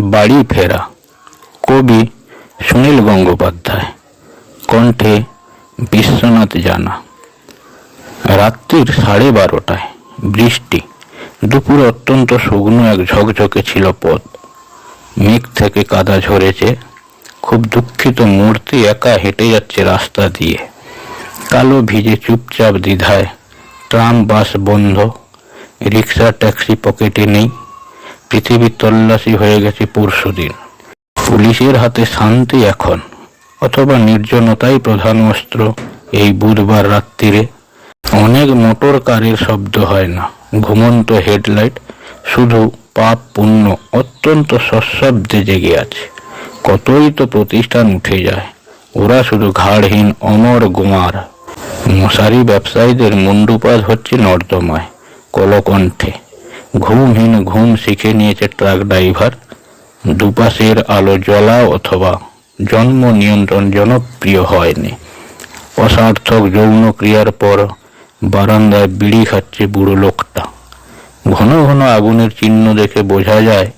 বাড়ি ফেরা। কবি সুনীল গঙ্গোপাধ্যায়। কণ্ঠে বিশ্বনাথ জানা। রাত্রির সাড়ে বারোটায় বৃষ্টি। দুপুর অত্যন্ত শুকনো এক ঝকঝকে ছিল পথ। মেঘ থেকে কাদা ঝরেছে। খুব দুঃখিত মূর্তি একা হেঁটে যাচ্ছে রাস্তা দিয়ে। কালো ভিজে চুপচাপ দ্বিধায় ট্রাম বাস বন্ধ। রিক্সা, ট্যাক্সি পকেটে নেই। পৃথিবীর তল্লাশি হয়ে গেছে পরশুদিন। পুলিশের হাতে শান্তি এখন, অথবা নির্জনতাই প্রধান অস্ত্র এই বুধবার রাত্রিরে। অনেক মোটর কারের শব্দ হয় না, ঘুমন্ত হেডলাইট, শুধু পাপ পুণ্য, অত্যন্ত সশব্দে জেগে আছে। কতই তো প্রতিষ্ঠান উঠে যায়, ওরা শুধু ঘাড়হীন অমর গুমার। মশারি ব্যবসায়ীদের মুন্ডুপাত হচ্ছে নর্দমায়, কলকণ্ঠে। ঘুমহীন ঘুম শিখে নিয়েছে ট্রাক ড্রাইভার। দুপাশের আলো জ্বলা অথবা জন্ম নিয়ন্ত্রণ জনপ্রিয় হয়নি। অসার্থক যৌন ক্রিয়ার পর বারান্দায় বিড়ি খাচ্ছে বুড়ো লোকটা। ঘন ঘন আগুনের চিহ্ন দেখে বোঝা যায়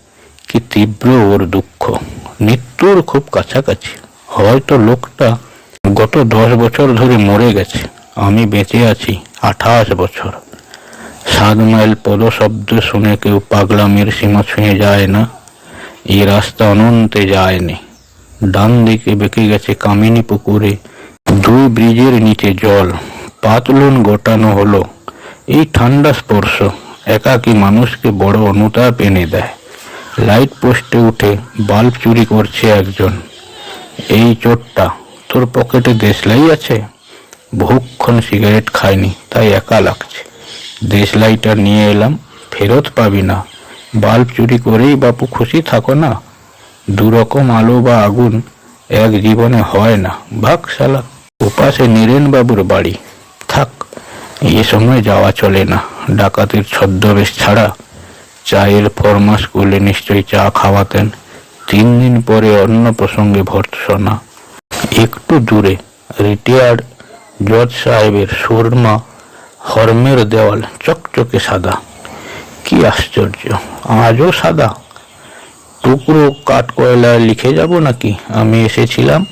কি তীব্র ওর দুঃখ। মৃত্যুর খুব কাছাকাছি। হয়তো লোকটা গত দশ বছর ধরে মরে গেছে। আমি বেঁচে আছি আঠাশ বছর। সাত মাইল পদশব্দ শুনে কেউ পাগলামের সীমা ছুঁয়ে যায় না। এই রাস্তা অনন্তে যায়নি। ডান দিকে বেঁকে গেছে কামিনী পুকুরে। দুই ব্রিজের নিচে জল। পাতলুন গোটানো হলো। এই ঠান্ডা স্পর্শ একাকী মানুষকে বড় অনুতাপ এনে দেয়। লাইট পোস্টে উঠে বাল্ব চুরি করছে একজন। এই চোরটা, তোর পকেটে দেশলাই আছে? বহুক্ষণ সিগারেট খায়নি, তাই একা লাগছে। দেশলাইটা নিয়ে এলাম, ফেরত পাবি না। বাল্ব চুরি করেই বাপু খুশি থাকো না। দুরকম আলো বা আগুন এক জীবনে হয় না। ভাগ শালা। ওপাশে নীরেন বাবুর বাড়ি। থাক, এ সময় যাওয়া চলে না। ডাকাতের ছদ্মবেশ ছাড়া চায়ের ফরমাস করলে নিশ্চয়ই চা খাওয়াতেন। তিন দিন পরে অন্য প্রসঙ্গে ভর্ৎসনা একটু দূরে, রিটায়ার্ড জজ সাহেবের সুরমা হর্মের দেওয়াল চকচকে সাদা। কি আশ্চর্য, আজও সাদা? টুকরো কাঠ কয়লায় লিখে যাব নাকি? আমি এসেছিলাম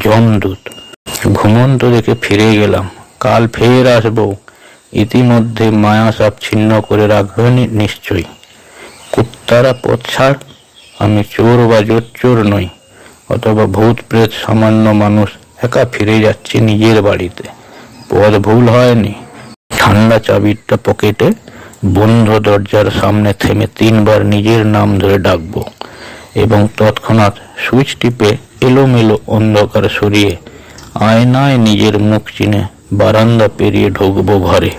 জমদূত। ঘুমন্ত দেখে ফিরে গেলাম। কাল ফের আসব। ইতিমধ্যে মায়া সব ছিন্ন করে রাখবেন নিশ্চয়ই। কুত্তারা পথ ছাড়, আমি চোর বা জোর চোর নই, অথবা ভূত প্রেত সামান্য মানুষ একা ফিরে যাচ্ছে নিজের বাড়িতে। পথ ভুল হয়নি। ঠান্ডা চাবিটা পকেটে, বন্ধ দরজার সামনে থেমে তিনবার নিজের নাম ধরে ডাকবো এবং তৎক্ষণাৎ সুইচ টিপে এলোমেলো অন্ধকার সরিয়ে আয়নায় নিজের মুখ চিনে বারান্দা পেরিয়ে ঢুকবো ঘরে।